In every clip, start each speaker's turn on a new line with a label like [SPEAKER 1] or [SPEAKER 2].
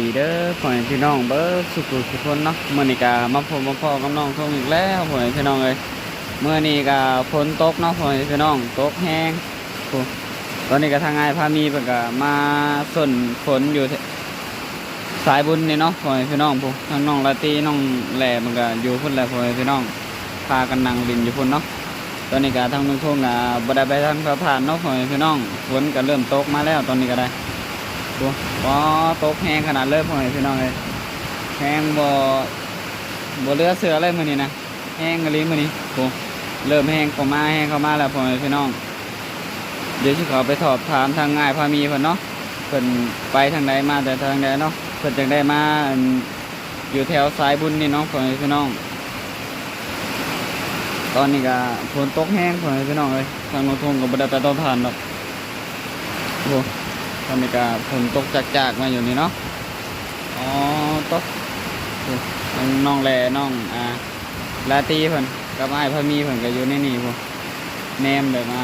[SPEAKER 1] ดีเด้อพ่อแม่พี่น้องเบิร์สุขุสุขคนเนาะเมื้อนี้ก็มาพบมาพอกับน้องทงอีกแล้วพ่อแม่พี่น้องเอ้ยมื้อนี้ก็ฝนตกเนาะพ่อแม่พี่น้องตกแห้งตอนนี้ก็ทางไงพามีเพิ่นก็มาส่นฝนอยู่สายบุญนี่เนาะพ่อแม่พี่น้องผู้ทางน้องลาตีน้องแหล่มันก็อยู่พุ่นแหละพ่อแม่พี่น้องพากันนั่งลินอยู่พุ่นเนาะตอนนี้ก็ทางนุ่งทงก็บ่ได้ไปทางสะพานเนาะพ่อแม่พี่น้องฝนก็เริ่มตกมาแล้วตอนนี้ก็ได้ ดูบ่ตกแห้งขนาดเลยพ่อแม่พี่น้องเลยแห้งบ่บ่เลือเสือเลยมือนี้นะแห้งกะลีมื้อนี้โอ้เริ่มแห้งเข้ามาแห้งเข้ามาแล้วพ่อแม่พี่น้อง เดี๋ยวสิขอไปสอบถามทางง่ายพามีเพิ่นเนาะเพิ่นไปทางใดมาแต่ทางใดเนาะเพิ่นจังได้มาอยู่แถวสายบุญนี่เนาะพ่อแม่พี่น้องตอนนี้ก็ฝนตกแห้งพ่อแม่พี่น้องเลยทางโนทงก็บ่ได้ไปต่อผ่านดอกโอ้ อนนี้ก็ฝนตกจากๆมาอยู่นี่เนาะอ๋อตกโอ้น้องน้องแลน้องอ่าลาตีเพิ่นกับไอ้ายพะมีเพิ่นก็อยู่ในนี่พวกแนมเลยมา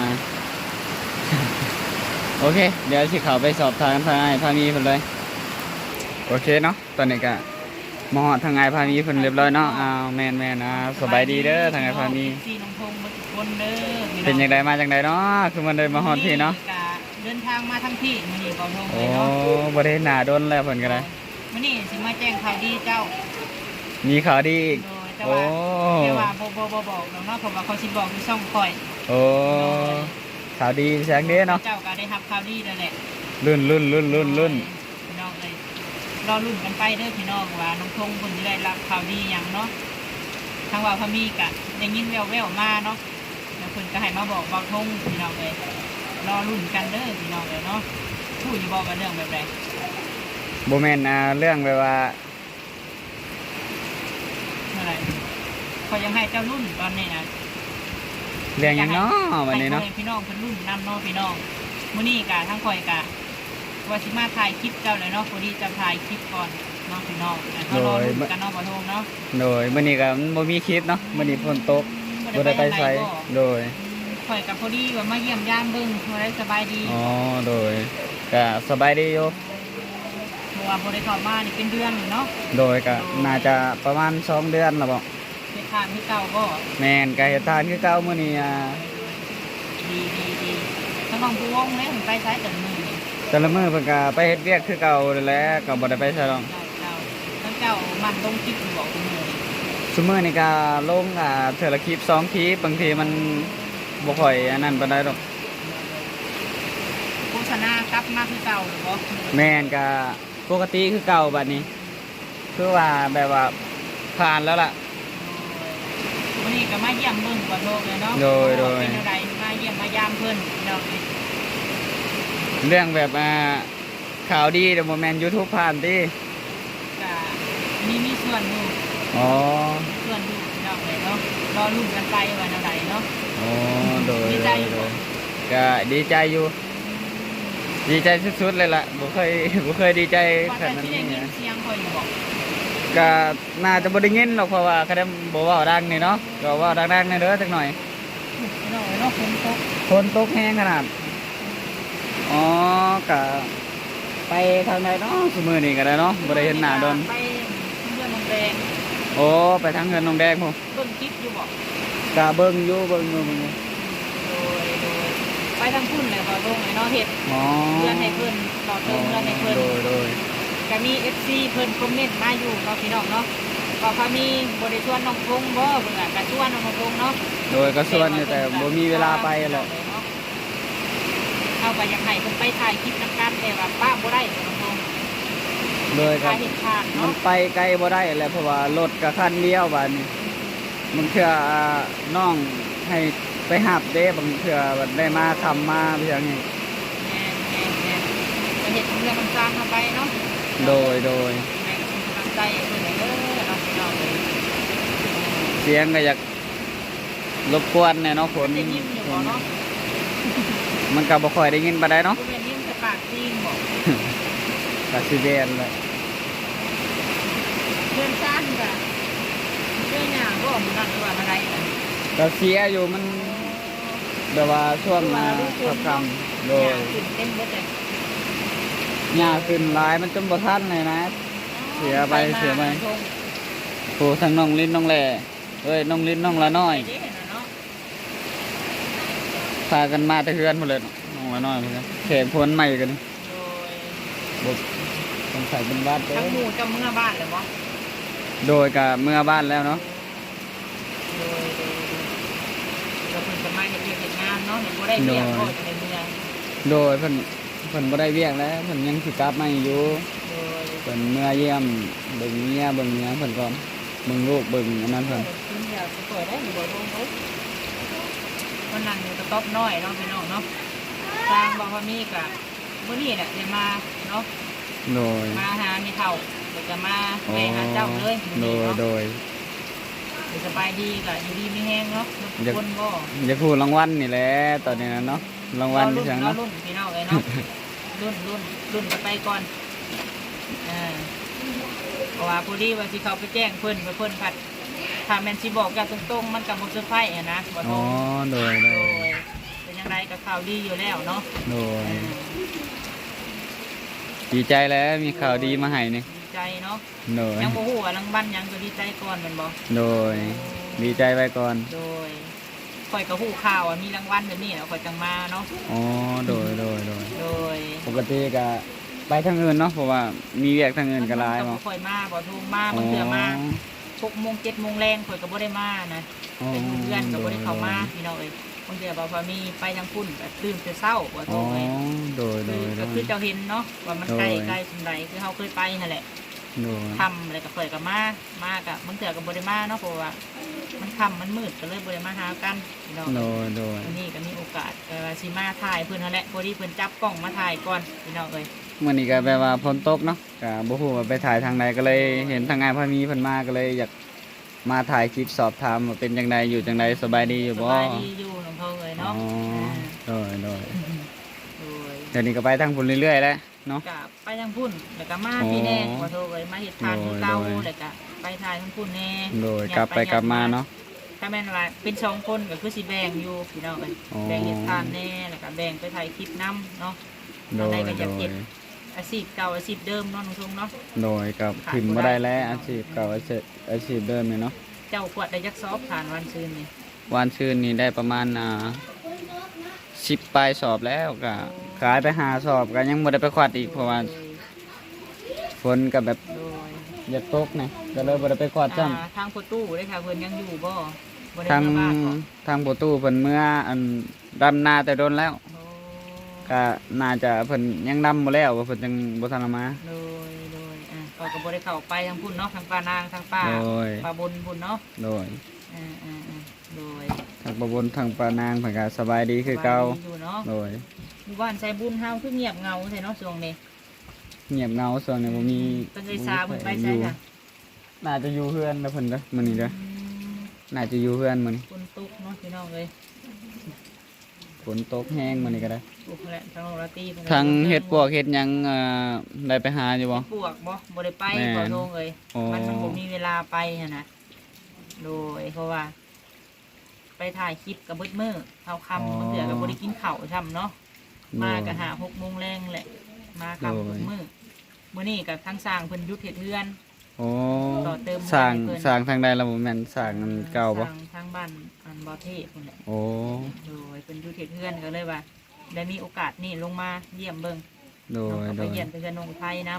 [SPEAKER 1] โอเค เดี๋ยวสิเข้าไปสอบทางทางไอ้ายพะมีเพิ่นเลย โอเคเนาะตอนนี้ก็มาฮอดทางไอ้ายพะมีเพิ่นเรียบร้อยเนาะอ้าวแม่นแม่นอ่าสบายดีเด้อทางไอ้ายพะมี
[SPEAKER 2] พี่น้องพงมาทุกคนเด้อ
[SPEAKER 1] เป็นยังไงมาจังไดเนาะคือมันเดินมาฮอดพี่เนาะ
[SPEAKER 2] ก เดินทางมาทั้งพี่มื้อนี้บ่ทง
[SPEAKER 1] โอ้
[SPEAKER 2] เลยเนาะ
[SPEAKER 1] บ่ได้เห็นหน้าโดนแล้วเพิ่นก็ได้
[SPEAKER 2] มื้อนี้สิมาแจ้งข่าวดีเจ้า
[SPEAKER 1] มีข่าวดีอีก
[SPEAKER 2] โดยแต่
[SPEAKER 1] โอ้
[SPEAKER 2] ว่าแต่ว่าบ่บ่บ่บอกดอกเนาะเพราะว่าเขาสิบอกอยู่ช่องข่อย
[SPEAKER 1] โอ้ข่าวดีแสงเด้เนาะ
[SPEAKER 2] เจ้าก็ได้รับข่าวดีแล้วแหละ
[SPEAKER 1] รุ่นรุ่นรุ่นรุ่นรุ่น
[SPEAKER 2] พี่น้องเอ้ยรอรุ่นกันไปเด้อพี่น้องว่าน้องพงเพิ่นสิได้รับข่าวดีหยังเนาะทางว่าพะมีก็ได้ยินแว่วๆมาเนาะแล้วเพิ่นก็ให้มาบอกเบาทงพี่น้องเอ้ย รอรุ่นกันเด้อพี่น้องเอ้ยเนาะผู้อยู่บอกกันเรื่องแบบใด
[SPEAKER 1] โบแมนอ่าเรื่องแบบว่า
[SPEAKER 2] เมื่อไหร่ขอยยังให้เจ้ารุ่นตอนนี้นะ
[SPEAKER 1] เรื่องหยังเนาะวันนี้เนาะ
[SPEAKER 2] ให้พี่น้องเป็นรุ่นนำเนาะพี่น้องมื้อนี้กะทั้งข่อยกะว่าสิมาถ่ายคลิปเจ้าเลยเนาะพอดีจะถ่ายคลิปก่อนเนาะพี่น้องแต่เขารอรุ่นกันเนาะบ่โทงเนาะ
[SPEAKER 1] โดยมื้อนี้ก็มันบ่มีคลิปเนาะมื้อนี้ฝนตกบ่ได้ไปไสโดย
[SPEAKER 2] ข่อยกับพอดีว่ามาเยี่ยมยามเบิ่งว่าได้สบายดี
[SPEAKER 1] อ๋อโดยก็สบายดีอยู่
[SPEAKER 2] เพราะว่าบ่ได้เข้ามานี่เป็นเดือนเนาะ
[SPEAKER 1] โดยก็น่าจะประมาณสองเดือนแล้วบ่
[SPEAKER 2] เฮ็ดทานคือเก่าบ่
[SPEAKER 1] แม่นก็เฮ็ดทานคือเก่ามื้อนี้อ่า
[SPEAKER 2] ดีดีดีทั้งน้องผู้วงเลยมันไปไสแต่มื้อนี่
[SPEAKER 1] แต่ละมื้อเพิ่นก็ไปเฮ็ดเวียกคือเก่านั่นแหละก็บ่ได้ไปไสหรอก
[SPEAKER 2] เจ้าเจ้าทั้งเจ้ามันลงคลิปอยู่บอกคุณมื้อนี่
[SPEAKER 1] ซุมื้อนี้ก็ลงอ่าเทื่อละคลิปสองคลิปบางทีมัน บ่ค่อยอันนั้นปานใดดอก
[SPEAKER 2] โฆษณากลับมาคือเก่าหรือบ่
[SPEAKER 1] แม่นก็ปกติคือเก่าบัดนี้ คือว่าแบบว่าผ่านแล้วล่ะ
[SPEAKER 2] วันนี้ก็มาเยี่ยมเบิ่งกว่าโลกเลยเนาะ
[SPEAKER 1] โดยโดย
[SPEAKER 2] เป็นอะไรมาเยี่ยมมายามเพิ่นพี่น้องเอ้ย
[SPEAKER 1] เรื่องแบบอ่าข่าวดีแต่โมแมนยูทูบผ่านที่
[SPEAKER 2] ก็มีมีส่วนอยู่
[SPEAKER 1] อ๋อ
[SPEAKER 2] ส่วนอยู่พี่น้องเลยเนาะรอลุ้นกันไปว่าแนวใดเนาะ
[SPEAKER 1] อ๋อโดย
[SPEAKER 2] ดีใจอยู่
[SPEAKER 1] โดยก็ดีใจอยู่ ดีใจสุดๆเลยล่ะบ่เคยบ่เคยดีใจ
[SPEAKER 2] ว่า
[SPEAKER 1] ข
[SPEAKER 2] แต่
[SPEAKER 1] นาด
[SPEAKER 2] ที่
[SPEAKER 1] นี้
[SPEAKER 2] ได้ยิน
[SPEAKER 1] นะ
[SPEAKER 2] เสียงคอยอยู่บอก
[SPEAKER 1] ก็น่าจะบ่ได้ยินหรอกเพราะว่าเขาได้บ่เว้าดังนี่เนาะก็เว้าดังๆหน่อยเด้อจักหน่อย
[SPEAKER 2] พี่น้องเอ้ยเนาะฝนตก
[SPEAKER 1] ฝนตกแห้งขนาด อ๋อก็ไปทางใดเนาะซุมื้อนี้ก็ได้เนาะบ่ได้เห็นหน้าโดน
[SPEAKER 2] ไปเพื่อนโรงแรม
[SPEAKER 1] โอ้ ไปทางเฮือนน้องแดงพุ่น
[SPEAKER 2] เบิ่งคลิปอยู่บอก
[SPEAKER 1] ก็เบิ่งอยู่เบิ่งอยู่เบิ่งอยู่
[SPEAKER 2] โดยโดยไปทางพุ่นเลยบ่ลงเลยเนาะเฮ็ด
[SPEAKER 1] อ๋อ
[SPEAKER 2] เพื่อนให้เพิ่นต่อเติมเพื่อนให้เพิ่น
[SPEAKER 1] โดยโดย
[SPEAKER 2] ก็มี FC เพิ่นคอมเมนต์มาอยู่เนาะพี่น้องเนาะก็พามีบ่ได้ชวนน้องพงบ่เพิ่นก็ชวนน้องพงเนาะ
[SPEAKER 1] โดยก็ส่วนอยู่แต่บ่มีเวลาไปแหละ
[SPEAKER 2] เอาก็อยากให้เพิ่นไปถ่ายคลิปนำกันแต่ว่าป้าบ่ได้น้องพง
[SPEAKER 1] โดยครั
[SPEAKER 2] ถ่า
[SPEAKER 1] บ
[SPEAKER 2] ยเห็นทาง
[SPEAKER 1] มั
[SPEAKER 2] เนาะ
[SPEAKER 1] นไปไกลบ่ได้แหละเพราะว่ารถก็คันเดียวบัดนี้ มันเทื่อน้องให้ไปหับเด้บางเทื่อบัดได้มาคำมาเพียงนี้
[SPEAKER 2] แม่นแม่นแม่นก็เฮ็ดเรื่องมันสร้างเข้าไปเนาะ
[SPEAKER 1] โดยโดย
[SPEAKER 2] แม่นเป็นกำลังใจเพิ่นเด้อเนาะพี่น้องเอ้ย
[SPEAKER 1] เสียงก็อยากรบกวนแน่เนาะฝน
[SPEAKER 2] ได้ยินอยู่บ่เนาะ
[SPEAKER 1] มันก็บ่ค่อยได้ยินปานใดเนาะ
[SPEAKER 2] บ่แม่นยินแต่ปากจริงบ่
[SPEAKER 1] ก็สิแม่นแหละ
[SPEAKER 2] เพื่อนซ่านก็ เรื่องหยังบ่มันนั่นว่าอะไรกัน
[SPEAKER 1] ก็เสียอยู่มันแบบว่าช่วงมาขับคำโดย
[SPEAKER 2] ขึ้นเต็มเบิดเลย
[SPEAKER 1] หญ้าขึ้นหลายมันจนบ่ทันเลยนะ เสียไปเสียไป
[SPEAKER 2] น้องทง
[SPEAKER 1] โอ้ทั้งน้องลิ้นน้องแหล่เอ้ยน้องลิ้นน้องละน้อย
[SPEAKER 2] ไปเด้น่ะเนาะ
[SPEAKER 1] พากันมาแต่เฮือนหมดเลยน้องละน้อยเพิ่นก็แขกพ้นใหม่กัน
[SPEAKER 2] โดย
[SPEAKER 1] บ่สงสัยเป็นวัดเด้
[SPEAKER 2] ทั้งห
[SPEAKER 1] อ
[SPEAKER 2] มู่จะเมื่อบ้านเลยบ่
[SPEAKER 1] โดยกับเมื่อบ้านแล้วเนาะ
[SPEAKER 2] โดยโดยโดยก็เพิ่นจะมาเฮ็ดเวียกเฮ็ดงานเนาะเห็นบ่ได้เวียกก็จะในเมือง
[SPEAKER 1] โดยเพิ่นเพิ่นบ่ได้เวียกแล้วเพิ่นยังสิกลับมาอยู่
[SPEAKER 2] โดย
[SPEAKER 1] เพิ่นเมื่อเยี่ยมเบิ่งเมียเบิ่งเมียเพิ่นก่อนเบิ่งลูกเบิ่งอันนั้นเพิ่น
[SPEAKER 2] ขึ้นเดี๋ยวสิเปิดได้อยู่บ่ลงปุ๊บมันนั่งอยู่กระต๊อบน้อยเนาะพี่น้องเนาะทางบ่พอมีก็มื้อนี้แหละจะมาเนาะ
[SPEAKER 1] โดย
[SPEAKER 2] มาหามีเฒ่า เดี๋ยวจะมาไปหาเจ้าเลย
[SPEAKER 1] โด
[SPEAKER 2] มื้อนี้
[SPEAKER 1] ย
[SPEAKER 2] เนาะ
[SPEAKER 1] โดย
[SPEAKER 2] เดี๋ยวสบายดีก็อยู่ดีไม่แห้งเนาะทุกคนบ่
[SPEAKER 1] อยากพูดรางวัลนี่แหละตอนนี้นะเนาะรางวัลที่จัง
[SPEAKER 2] เนาะ
[SPEAKER 1] เนาะ
[SPEAKER 2] รุ่นพี่น้องเลยเนาะรุ่นรุ่นรุ่นกันไปก่อนอ่าเพราะว่าพอดีว่าสิเขาไปแจ้งเพิ่นว่าเพิ่นผัดถ้าแม่นสิบอกกันตรงๆมันกับบ่เซอร์ไพรส์อะนะบ่โท
[SPEAKER 1] อ๋อ
[SPEAKER 2] ร
[SPEAKER 1] โดย
[SPEAKER 2] โด
[SPEAKER 1] โดย
[SPEAKER 2] ยเป็นยังไงกับข่าวดีอยู่แล้วเนาะ
[SPEAKER 1] โดย
[SPEAKER 2] อ่า
[SPEAKER 1] ดีใจแล้วมีข่าวดีมาให้นี่
[SPEAKER 2] ดี ใจเนาะ
[SPEAKER 1] โดย
[SPEAKER 2] ยังบ่ฮู้ว่ารางวัลหยังก็ดีใจก่อนแม่นบ่
[SPEAKER 1] โดยดีใจไว้ก่อน
[SPEAKER 2] โดยข่อยก็ฮู้ข่าวว่ามีรางวัลแบบนี้แล้วข่อยจังมาเนาะ
[SPEAKER 1] อ๋อโดยโดยโดย
[SPEAKER 2] โดย
[SPEAKER 1] ปกติก็ไปทางอื่นเนาะเพราะว่ามีเวียกทางอื่นก็หลาย
[SPEAKER 2] บ่
[SPEAKER 1] เนาะ
[SPEAKER 2] ข่อยมาบ่โทรมาบางเทื่อมา6โมง7โมงแรงข่อยก็บ่ได้มานะ
[SPEAKER 1] อ๋อ
[SPEAKER 2] เป็นเพื่อนก็บ่ได้เข้ามาพี่น้องเอ้ยบางเทื่อบ่พอมีไปทางพุ่นก็ตื่นแต่เช้าบ่โทร
[SPEAKER 1] อ๋อ
[SPEAKER 2] เอ้ย
[SPEAKER 1] โดยโด
[SPEAKER 2] คือย
[SPEAKER 1] โด
[SPEAKER 2] ก็
[SPEAKER 1] ย
[SPEAKER 2] คือเจ้าเห็นเนาะว่ามันใกล้
[SPEAKER 1] โดย
[SPEAKER 2] ใกล้สมใดคือเฮาเคยไปนั่นแหละ
[SPEAKER 1] โดย
[SPEAKER 2] ทำอะไรก็ข่อยก็มามาก็บางเทื่อก็บ่ได้มาเนาะเพราะว่ามันค่ำมันมืดก็เลยบ่ได้มาหากันพี่น้อง
[SPEAKER 1] โดยโดย
[SPEAKER 2] วันนี้ก็มีโอกาสก็ว่าสิมาถ่ายเพิ่นนั่นแหละพอดีเพิ่นจับกล้องมาถ่ายก่อนพี่น้องเอ้ย
[SPEAKER 1] มื่อนี้ก็แปลว่าฝนตกเนาะก็บ่ฮู้ว่าไปถ่ายทางใดก็เลยเห็นทางงานพามีเพิ่นมาก็เลยอยากมาถ่ายคลิปสอบถามว่าเป็นจังไดอยู่จังไดสบายดีอยู่
[SPEAKER 2] ส
[SPEAKER 1] บ่
[SPEAKER 2] บายดีอยู่น้องเพิ่นเอ้ย
[SPEAKER 1] อ๋อ
[SPEAKER 2] เนาะ
[SPEAKER 1] โดยโดย
[SPEAKER 2] โดย
[SPEAKER 1] เดี๋ยวนี้ก็ไปทางพุ่นเรื่อยๆแล้ว เนาะ
[SPEAKER 2] กะไปทางพุ่นแล้วก็มา
[SPEAKER 1] อ๋อ
[SPEAKER 2] พี่แน่ขอโทษเลยมาเฮ็ดทานคือเก่า
[SPEAKER 1] โดย
[SPEAKER 2] แล้วก็ไปทายทางพุ่นแน่
[SPEAKER 1] โดยกลับไปกลับมาเนาะ
[SPEAKER 2] ถ้าแม่นว่าเป็นสองคนก็คือสิแบ่งอยู่พี่น้องเอ้ย
[SPEAKER 1] อ๋อ
[SPEAKER 2] แบ่งเฮ็ดทานแน่แล้วก็แบ่งไปถ่ายคลิปนํเนาะ
[SPEAKER 1] โด
[SPEAKER 2] อะไร
[SPEAKER 1] ย
[SPEAKER 2] ก็อ
[SPEAKER 1] โด
[SPEAKER 2] ยากเฮ็
[SPEAKER 1] ย
[SPEAKER 2] ดอาชีพเก่าอาชีพเดิมเนาะน้องทงเนาะ
[SPEAKER 1] โดยกับพิมพ์บ่ได้แล้วอาชีพเก่าอาชีพอาชีพเดิมนี่เนาะ
[SPEAKER 2] เจ้าขวดได้ยักซอบผ่านวันซืนนี่
[SPEAKER 1] วันชื่นนี่ได้ประมาณอ่า10ปลายสอบแล้วก็ ขายไปหาสอบก็ยังบ่ได้ไปควัดอีกเพราะว่าฝนก็แบบ
[SPEAKER 2] โดย
[SPEAKER 1] อยากตกนะก็เลยบ่ได้ไปควัดจ้ำ
[SPEAKER 2] อ่าทางประตูได้ค่ะเพิ่นยังอยู่บ่บ่ได้
[SPEAKER 1] ทาง
[SPEAKER 2] มาบ้านบ่
[SPEAKER 1] ทางประตูเพิ่นเมื่ออันดำนาแต่โดนแล้ว
[SPEAKER 2] โอ้
[SPEAKER 1] ก็น่าจะเพิ่นยังดำบ่แล้วว่าเพิ่นจังบ่ทันเอามา
[SPEAKER 2] โดยโดยอะก็ก็บ่ได้เข้าไปทางพุ่นเนาะทางป้านางทางป้า
[SPEAKER 1] โดย
[SPEAKER 2] ป้าบนพุ่นเนาะ
[SPEAKER 1] โดย
[SPEAKER 2] อ่าอ่าอ่าโดย
[SPEAKER 1] ทางประบนทางปานางเพิ่นก็สบายดีคือเก่า
[SPEAKER 2] สบยดีอยู่เนาะ
[SPEAKER 1] โดย
[SPEAKER 2] หมู่บ้านใจบุญเฮาคือเงียบเหงาใช่เนาะช่วงนี้
[SPEAKER 1] เงียบเหงาส่วนนี้บ่มี
[SPEAKER 2] เป็นไงซาเพิ่นไปใช่
[SPEAKER 1] อยู่
[SPEAKER 2] ค่ะ
[SPEAKER 1] น่าจะอยู่เฮือนเด้อเพิ่นเด้อมื้อนี้เด้อ
[SPEAKER 2] อืม
[SPEAKER 1] น่าจะอยู่เฮือนมื้อนี้
[SPEAKER 2] ฝนตกเนาะพี่น้องเอ้ย
[SPEAKER 1] ฝนตกแห้งมื้อนี้ก็ได้
[SPEAKER 2] ตกแหละทางโรงราตรีพิ่นก็
[SPEAKER 1] ทางเฮ็ดปวกเฮ็ดหยังเอ่อได้ไปหาอยู่บ่
[SPEAKER 2] ปวกบ่บ่ได้ไป
[SPEAKER 1] แม่น
[SPEAKER 2] ขอโทษเอ้ย
[SPEAKER 1] อ๋อ
[SPEAKER 2] มันมันบ่มีเวลาไปหั่นนะโดยเพราะว่า ไปถ่ายคลิปกับเบิดมื้อเฮาค่ำมื้อเดือก็บ่ได้กินข้าวช่ำเนาะ มาก็หาหกโมงแรงแหละ มากับ
[SPEAKER 1] โด
[SPEAKER 2] ทุ
[SPEAKER 1] ย
[SPEAKER 2] กมื้อมื้อนี้กับทั้งสร้างเพิ่นหยุดเฮ็ดเฮือน
[SPEAKER 1] โอ้
[SPEAKER 2] ต่อเติม
[SPEAKER 1] สร้าง
[SPEAKER 2] ให้เพิ่น
[SPEAKER 1] สร้างทางใดล่ะบ่แม่นสร้างอันเก่าบ่
[SPEAKER 2] สร้างทางบ้านอันบ่อเทศพุ่นแหละ
[SPEAKER 1] โอ้
[SPEAKER 2] โดยเพิ่นหยุดเฮ็ดเฮือนก็เลยว่าได้มีโอกาสนี่ลงมาเยี่ยมเบิ่ง
[SPEAKER 1] โด
[SPEAKER 2] น้อง
[SPEAKER 1] ย
[SPEAKER 2] ก็
[SPEAKER 1] โด
[SPEAKER 2] ไป
[SPEAKER 1] ย
[SPEAKER 2] เยี่ยมไปเฮือนน้องไทยนํ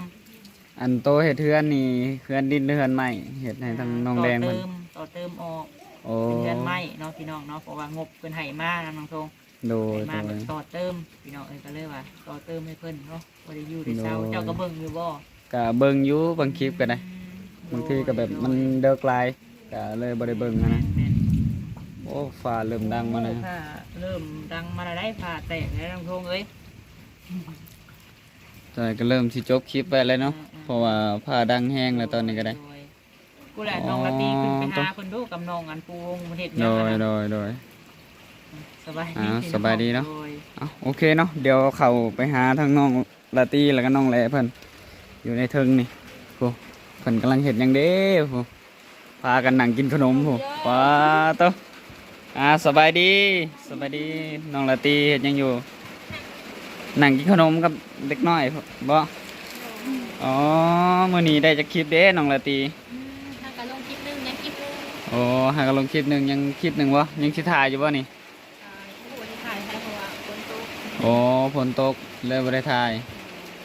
[SPEAKER 1] อันโตเฮ็ดเฮือนนี่เฮือนดินหรือเฮือนไม้เฮ็ดให้ทางน้องแดง
[SPEAKER 2] ต่อ
[SPEAKER 1] เพิ่น
[SPEAKER 2] เติมต่อเติมออก
[SPEAKER 1] โอ้
[SPEAKER 2] เป็นเฮือนไม้เนาะพี่น้องเนาะเพราะว่างบเพิ่นให้มานะน้องทง
[SPEAKER 1] โดย
[SPEAKER 2] ให้
[SPEAKER 1] โด
[SPEAKER 2] มายแบบต่อเติมพี่น้องเอ้ยก็เลยว่าต่อเติมให้เพิ่นเนาะบ่ได้อยู่ได้เศร้า
[SPEAKER 1] โดย
[SPEAKER 2] เจ้าก็เบิ่งอยู่บ่
[SPEAKER 1] ก็เบิ่งอยู่บางคลิปก็ได้บางทีก็แบบมันเดิกลายก็เลยบ่ได้เบิ่งอะนะ
[SPEAKER 2] แม่น
[SPEAKER 1] โอ้ฟ้าเริ่มดังมาแล้ว
[SPEAKER 2] ผ้าเริ่มดังมาแล้วได้ผ่าแตกแล้วน้องทงเอ้ย
[SPEAKER 1] ตอนนี้ก็เริ่มสิจบคลิปไปแล้วเนาะ
[SPEAKER 2] อืม
[SPEAKER 1] เพราะว่าฟ้าดังแห้งแล้วตอนนี้ก็ได้
[SPEAKER 2] โยกูแหละน้องละตีขึ้นไปหาคนดูกับน้องอันปูวงประเทศ
[SPEAKER 1] โด
[SPEAKER 2] เมือง
[SPEAKER 1] ย
[SPEAKER 2] อะ
[SPEAKER 1] โด
[SPEAKER 2] นะ
[SPEAKER 1] ยโดย
[SPEAKER 2] สบาย
[SPEAKER 1] อ่า
[SPEAKER 2] ดี
[SPEAKER 1] สบายดีเนาะ
[SPEAKER 2] โย
[SPEAKER 1] เอาโอเคเนาะเดี๋ยวเข้าไปหาทางน้องลาตี้แล้วก็น้องแหล่เพิ่นอยู่ในเทิงนี่โหเพิ่นกำลังเฮ็ดหยังเด้โหพากันนั่งกินขนมโหว้าโตอ่าสบายดีสบายดีน้องลาตี้เฮ็ดหยังอยู่นั่งกินขนมกับเด็กน้อยบ่อ๋อมื้อนี้ได้จักคลิปเด้น้องละตี
[SPEAKER 3] อืมทางการลงคลิปหนึงยังคลิปหนึง
[SPEAKER 1] โอ้หากนลงคลิปหนึงยังคลิปหนึงวะยังสิถ่ายอยู่บ่นี่
[SPEAKER 3] อ่าผู้บริถ่ายให้เพราะว่าฝนตก
[SPEAKER 1] โอ้ฝนตกเลยบ่ได้ถ่าย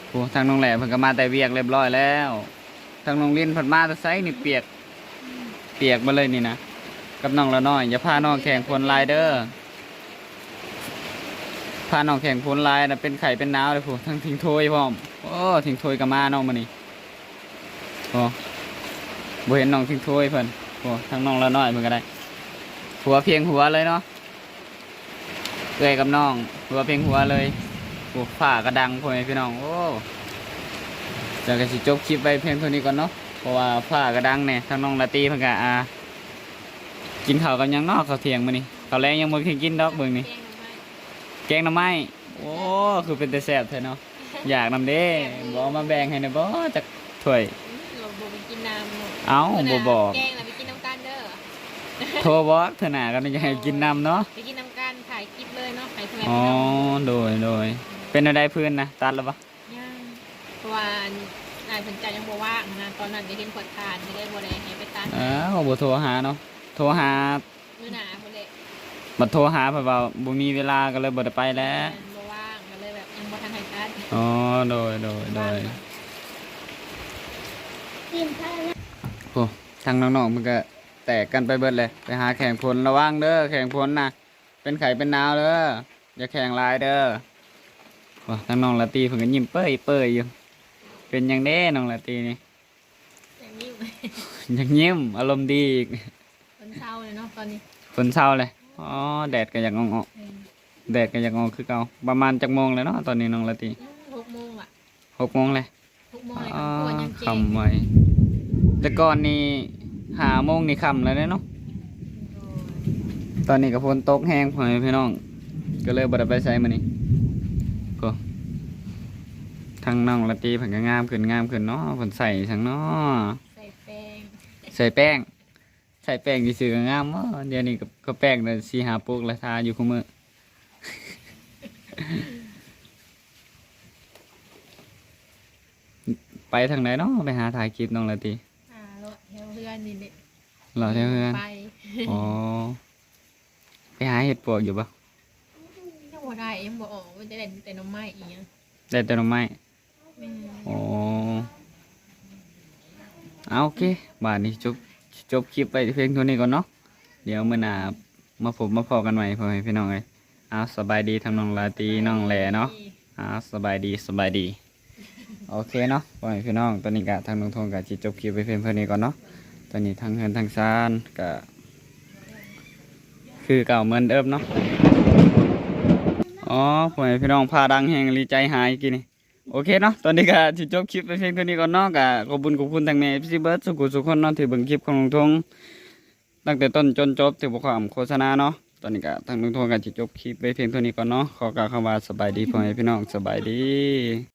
[SPEAKER 1] โอ้ทางน้องแหล่เพิ่นก็มาแต่เวียกเรียบร้อยแล้วทางน้องลินเพิ่นมาแต่ไสนี่เปียก เปียกมาเลยนี่นะกับน้องละน้อยอย่าพาน้องแข่งพลลายเด้อพาน้องแข่งพลลายนะเป็นไข่เป็นหนาวเลยผู้ทั้งทิ้งโทยพร้อมโอ้ทิ้งโทยกับมาน้องมานี่โอ้บ่เห็นน้องทิ้งโทยเพิ่นโอ้ทั้งน้องละน้อยเพิ่นก็ได้หัวเพียงหัวเลยเนาะเอ้ยกับน้อง หัวเพียงหัวเลยโอ้ฝ้ากระดังพ่อแม่พี่น้องโอ้จะก็สิจบคลิปไปเพียงเท่านี้ก่อนเนาะเพราะว่าฝ้ากระดังเนี่ยทั้งน้องละตีเพิ่นก็อ่ากินข้าวกันยังเนอกข้าวเที่ยงมื้อนี้ข้าวแรงยังบ่เคยกินดอกเบิ่งนี่
[SPEAKER 3] แกงหน่อไม้
[SPEAKER 1] แกงหน่อไม้โอ้คือเป็นแต่แซ่บแท้เนาะอยากนำเด้บ่เอามาแบ่งให้นะบ่จักถ้วย
[SPEAKER 3] อืมเราบอกไปกินน้ำเนาะ
[SPEAKER 1] เอ้าบ่บอก
[SPEAKER 3] แกงเราไปกินน้ำกันเด้อ
[SPEAKER 1] โทรบอกเถอะหน้ากันจะให้กินน้ำเนาะ
[SPEAKER 3] ไปกินน้ำกันถ่ายคลิปเลยเนาะถ่ายเพื่อน
[SPEAKER 1] อ๋อ
[SPEAKER 3] พี่น้อง
[SPEAKER 1] โดยโดยเป็นอะไรพื้นนะตัดแล้วปะ
[SPEAKER 3] ย่างเพราะว่านายสนใจยังบอกว่างนะตอนนั้นจะเห็นขวดทานไม่ได้บ่ได้ให้ไปตัด
[SPEAKER 1] อ้าวบ่โทรหาเนาะโทรหา
[SPEAKER 3] มือหนาคนเลย
[SPEAKER 1] บัดโทรหาเพิ่นว่าบ่มีเวลาก็เลยบ่ได้ไปแล้ว
[SPEAKER 3] บ่ว่างก็เลยแบบยังบ่ทันให้ตัด
[SPEAKER 1] อ๋อโดยโดยโดย
[SPEAKER 3] ทีมท่า
[SPEAKER 1] โอ้ทางน้องๆมันก็แตกกันไปเบิดเลย ไปหาแข่งผลระวังเด้อแข่งผลนะ เป็นไข่เป็นนาวเด้ออย่าแข่งหลายเด้อว้าทางน้องละตีเพิ่นก็ยิ้มเป้ยเป้ยอยู่ เป็นหยังเด้น้องละตีนี่
[SPEAKER 3] อย่างนี้
[SPEAKER 1] ยังยิ้มอารมณ์ดีอีก
[SPEAKER 3] คนเศร้าเลยเนาะตอนนี้
[SPEAKER 1] ฝนเช้าเลยอ๋อแดดก็อยากงอก
[SPEAKER 3] เออ
[SPEAKER 1] ๆแดดก็อยากงอกคือเก่าประมาณจักโมงเลยเนาะตอนนี้น้องละตี
[SPEAKER 3] อืมหกโมงอะ
[SPEAKER 1] หกโมงเลย
[SPEAKER 3] หกโมงเลย
[SPEAKER 1] อ๋อ
[SPEAKER 3] ทั้งขวดยังเจ๊ง
[SPEAKER 1] คำไว้แต่ก่อนนี่หาโมงนี่คำแล้วเนาะ ตอนนี้ก็ฝนตกแห้งพ่อแม่พี่น้อง ก็เลยบ่ได้ไปใช้มื้อนี้ก็ทางน้องละตีเพิ่นก็งามขึ้นงามขึ้นเนาะเพิ่นใส่ทั้งเนาะ
[SPEAKER 3] ใส่แป้ง
[SPEAKER 1] ใส่แป้งใส่แป้งซื่อๆก็งามเนาะเดี๋ยวนี้ก็ก็แป้งได้4 5ปุกแล้วทาอยู่คุมื้อไปทางไหนเนาะไปหาถ่ายคลิปน้องละตี
[SPEAKER 3] อ่ารถเฮลเพื่อนนี่แหละ
[SPEAKER 1] รอเท่าเพื่อน
[SPEAKER 3] ไป
[SPEAKER 1] อ๋อ ไปหาเห็ดปวกอยู่ปะ
[SPEAKER 3] ยังบ่ได้ยังบ่ออกว่าจะได้แต่หน้ำไม้อีกอะ
[SPEAKER 1] ได้แต่หน่อไม้
[SPEAKER 3] แม่
[SPEAKER 1] อ๋อเอาโอเคบาทนี้จบจบคลิปไปเพียงเท่านี้ก่อนเนาะเดี๋ยวมื่อหน้ามาพบมาพอกันใหม่พ่อแม่พี่น้องเลยเอาสบายดีทั้งน้องลาตรีน้องแหล่เนาะเอาสบายดีสบายดี โอเคเนาะพ่อแม่พี่น้องตอนนี้กะทางน้องทงกะจิจบคลิปไปเพียงเท่านี้ก่อนเนาะตอนนี้ทางเฮือนทางซานกะ คือเก่าเหมือนเดิมเนาะอ๋อพ่อแม่พี่น้องพาดังแห่งรีใจหายกี่นี่โอเคเนาะตอนนี้ก็จบคลิปไปเพียงเท่านี้ก่อนเนาะก็ขอบคุญขอบคุณทางแม่พี่เบิร์ดสุขุสุขคนเนาะที่เบิ่งคลิปของลุงทงตั้งแต่ต้นจนจบถือบ่ความโฆษณาเนาะตอนนี้ก็ทางลุงทงก็สิจบคลิปไปเพียงเท่านี้ก่อนเนาะขอกล่าวคำว่าสบายดีพ่อแม่พี่น้องสบายดี